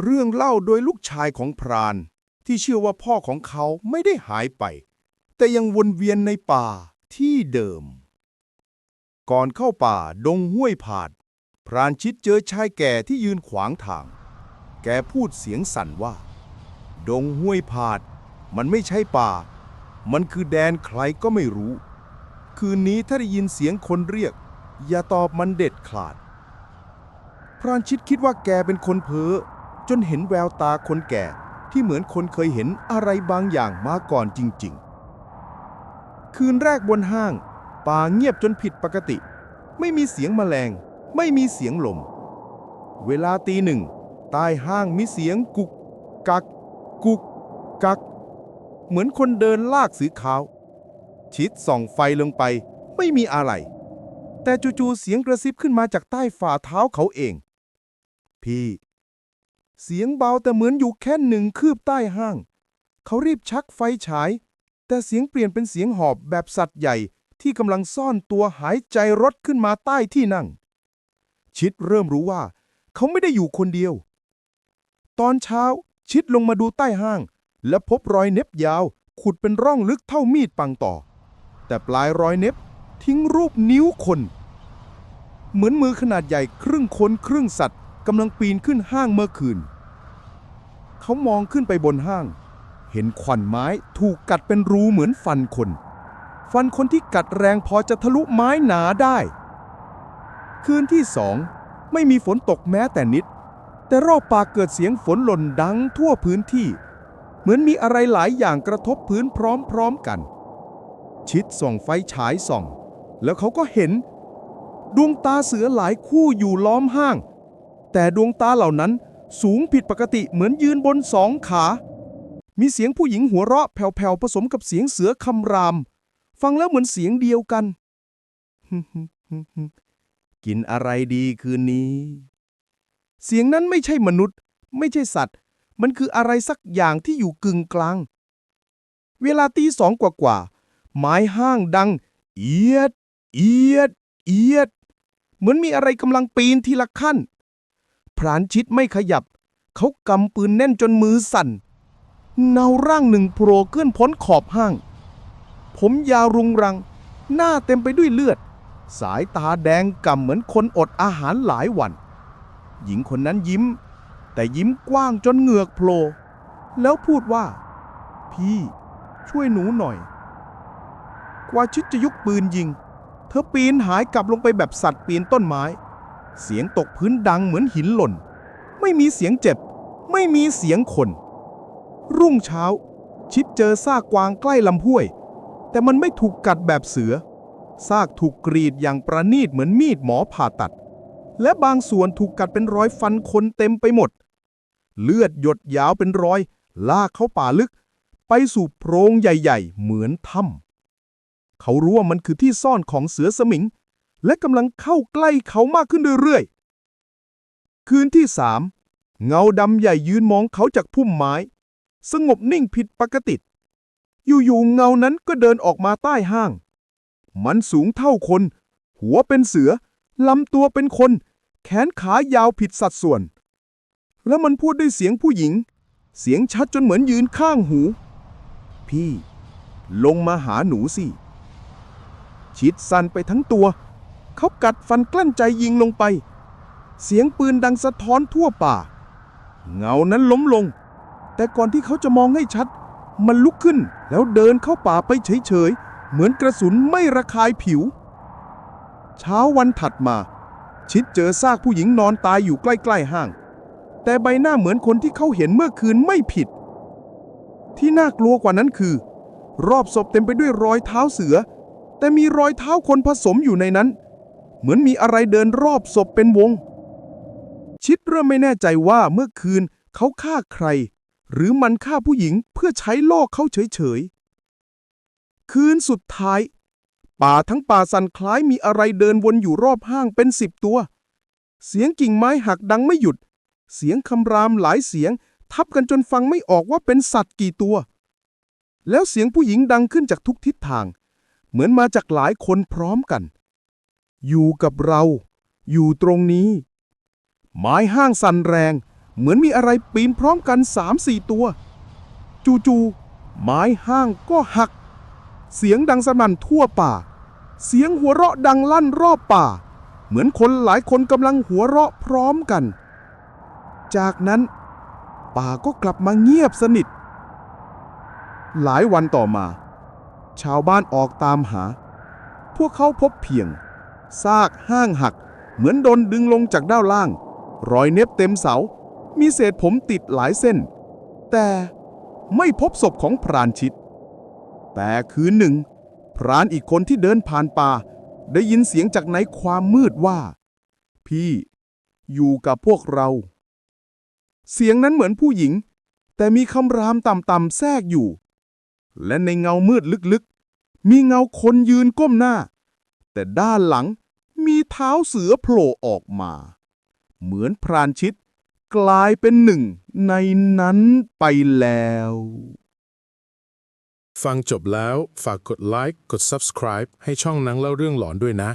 เรื่องเล่าโดยลูกชายของพราน ที่เชื่อว่าพ่อของเขาไม่ได้หายไป แต่ยังวนเวียนในป่าที่เดิม ก่อนเข้าป่าดงห้วยผาด พรานชิดเจอชายแก่ที่ยืนขวางทาง แกพูดเสียงสั่นว่า ดงห้วยผาด มันไม่ใช่ป่า มันคือแดนใครก็ไม่รู้ คืนนี้ถ้าได้ยินเสียงคนเรียก อย่าตอบมันเด็ดขาด พรานชิดคิดว่าแกเป็นคนเพ้อ นเห็นแววตาคนแก่ที่เหมือนคนเคยเห็นอะไรบางอย่างมาก่อนจริง ๆ คืนแรกบนห้าง ป่าเงียบจนผิดปกติ ไม่มีเสียงแมลง ไม่มีเสียงลม เวลาตีหนึ่งใต้ห้างมีเสียงกุก กัก กุก กัก เหมือนคนเดินลากสือขาว ชิดส่องไฟลงไป ไม่มีอะไร แต่จู่ๆเสียงกระซิบขึ้นมาจากใต้ฝ่าเท้าเขาเอง พี่ เสียงเบาแต่เหมือนอยู่แค่หนึ่งคืบใต้ห้าง เขารีบชักไฟฉาย แต่เสียงเปลี่ยนเป็นเสียงหอบแบบสัตว์ใหญ่ที่กำลังซ่อนตัวหายใจรถขึ้นมาใต้ที่นั่ง ชิดเริ่มรู้ว่า เขาไม่ได้อยู่คนเดียว ตอนเช้าชิดลงมาดูใต้ห้าง และพบรอยเน็บยาว ขุดเป็นร่องลึกเท่ามีดปังต่อ แต่ปลายรอยเน็บทิ้งรูปนิ้วคน เหมือนมือขนาดใหญ่ครึ่งคนครึ่งสัตว์ กำลังปีนขึ้นห้างเมื่อคืน เขามองขึ้นไปบนห้าง เห็นขวัญไม้ถูกกัดเป็นรูเหมือนฟันคน ฟันคนที่กัดแรงพอจะทะลุไม้หนาได้ คืนที่สองไม่มีฝนตกแม้แต่นิด แต่รอบป่าเกิดเสียงฝนหล่นดังทั่วพื้นที่ เหมือนมีอะไรหลายอย่างกระทบพื้นพร้อมๆกัน ชิดส่องไฟฉายส่อง แล้วเขาก็เห็น ดวงตาเสือหลายคู่อยู่ล้อมห้าง แต่ดวงตาเหล่านั้นสูงผิดปกติเหมือนยืนบนสองขา มีเสียงผู้หญิงหัวเราะแผ่วๆผสมกับเสียงเสือคำราม ฟังแล้วเหมือนเสียงเดียวกัน กินอะไรดีคืนนี้ เสียงนั้นไม่ใช่มนุษย์ ไม่ใช่สัตว์ มันคืออะไรสักอย่างที่อยู่กึ่งกลาง เวลาตีสองกว่าๆไม้ห้างดัง เอียด เอียด เอียด เหมือนมีอะไรกำลังปีนทีละขั้น รานชิดไม่ขยับ เขากำปืนแน่นจนมือสั่นเงาร่างหนึ่งโผล่ขึ้นพ้นขอบห้าง ผมยาวรุงรัง หน้าเต็มไปด้วยเลือด สายตาแดงก่ำเหมือนคนอดอาหารหลายวัน หญิงคนนั้นยิ้ม แต่ยิ้มกว้างจนเหงือกโผล่แล้วพูดว่า พี่ช่วยหนูหน่อย กว่าชิดจะยกปืนยิง เธอปีนหายกลับลงไปแบบสัตว์ปีนต้นไม้ เสียงตกพื้นดังเหมือนหินหล่น ไม่มีเสียงเจ็บ ไม่มีเสียงคน รุ่งเช้า ชิดเจอซากกวางใกล้ลำห้วย แต่มันไม่ถูกกัดแบบเสือ ซากถูกกรีดอย่างประณีตเหมือนมีดหมอผ่าตัด และบางส่วนถูกกัดเป็นรอยฟันคนเต็มไปหมด เลือดหยดยาวเป็นรอย ลากเข้าป่าลึก ไปสู่โพรงใหญ่ ๆ เหมือนถ้ำเขารู้ว่ามันคือที่ซ่อนของเสือสมิง และกำลังเข้าใกล้เขามากขึ้นเรื่อยๆ คืนที่สามเงาดำใหญ่ยืนมองเขาจากพุ่มไม้ สงบนิ่งผิดปกติ อยู่ๆเงานั้นก็เดินออกมาใต้ห้าง มันสูงเท่าคน หัวเป็นเสือ ลำตัวเป็นคน แขนขายาวผิดสัดส่วน แล้วมันพูดด้วยเสียงผู้หญิง เสียงชัดจนเหมือนยืนข้างหู พี่ ลงมาหาหนูสิ ชิดสั่นไปทั้งตัว เขากัดฟันกลั้นใจยิงลงไป เสียงปืนดังสะท้อนทั่วป่า เงานั้นล้มลง แต่ก่อนที่เขาจะมองให้ชัด มันลุกขึ้นแล้วเดินเข้าป่าไปเฉยๆ เหมือนกระสุนไม่ระคายผิว เช้าวันถัดมา ชิดเจอซากผู้หญิงนอนตายอยู่ใกล้ๆห้าง แต่ใบหน้าเหมือนคนที่เขาเห็นเมื่อคืนไม่ผิด ที่น่ากลัวกว่านั้นคือ รอบศพเต็มไปด้วยรอยเท้าเสือ แต่มีรอยเท้าคนผสมอยู่ในนั้น เหมือนมีอะไรเดินรอบศพเป็นวง ชิดเริ่มไม่แน่ใจว่าเมื่อคืนเขาฆ่าใคร หรือมันฆ่าผู้หญิงเพื่อใช้ล่อเขาเฉยๆ คืนสุดท้าย ป่าทั้งป่าสั่นคล้ายมีอะไรเดินวนอยู่รอบห้างเป็นสิบตัว เสียงกิ่งไม้หักดังไม่หยุด เสียงคำรามหลายเสียงทับกันจนฟังไม่ออกว่าเป็นสัตว์กี่ตัว แล้วเสียงผู้หญิงดังขึ้นจากทุกทิศทาง เหมือนมาจากหลายคนพร้อมกัน อยู่กับเรา อยู่ตรงนี้ ไม้ห้างสั่นแรง เหมือนมีอะไรปีนพร้อมกันสามสี่ตัว จู่ๆไม้ห้างก็หัก เสียงดังสนั่นทั่วป่า เสียงหัวเราะดังลั่นรอบป่า เหมือนคนหลายคนกำลังหัวเราะพร้อมกัน จากนั้น ป่าก็กลับมาเงียบสนิท หลายวันต่อมา ชาวบ้านออกตามหา พวกเขาพบเพียง ซากห้างหัก เหมือนโดนดึงลงจากด้านล่าง รอยเน็บเต็มเสา มีเศษผมติดหลายเส้น แต่ไม่พบศพของพรานชิตแต่คืนหนึ่ง พรานอีกคนที่เดินผ่านป่า ได้ยินเสียงจากในความมืดว่า พี่อยู่กับพวกเรา เสียงนั้นเหมือนผู้หญิง แต่มีคำรามต่ำๆแทรกอยู่ และในเงามืดลึกๆ มีเงาคนยืนก้มหน้า แต่ด้านหลัง มีเท้าเสือโผล่ออกมา เหมือนพรานชิต กลายเป็นหนึ่งในนั้นไปแล้ว ฟังจบแล้วฝากกดไลค์กด subscribe ให้ช่องนังเล่าเรื่องหลอนด้วยนะ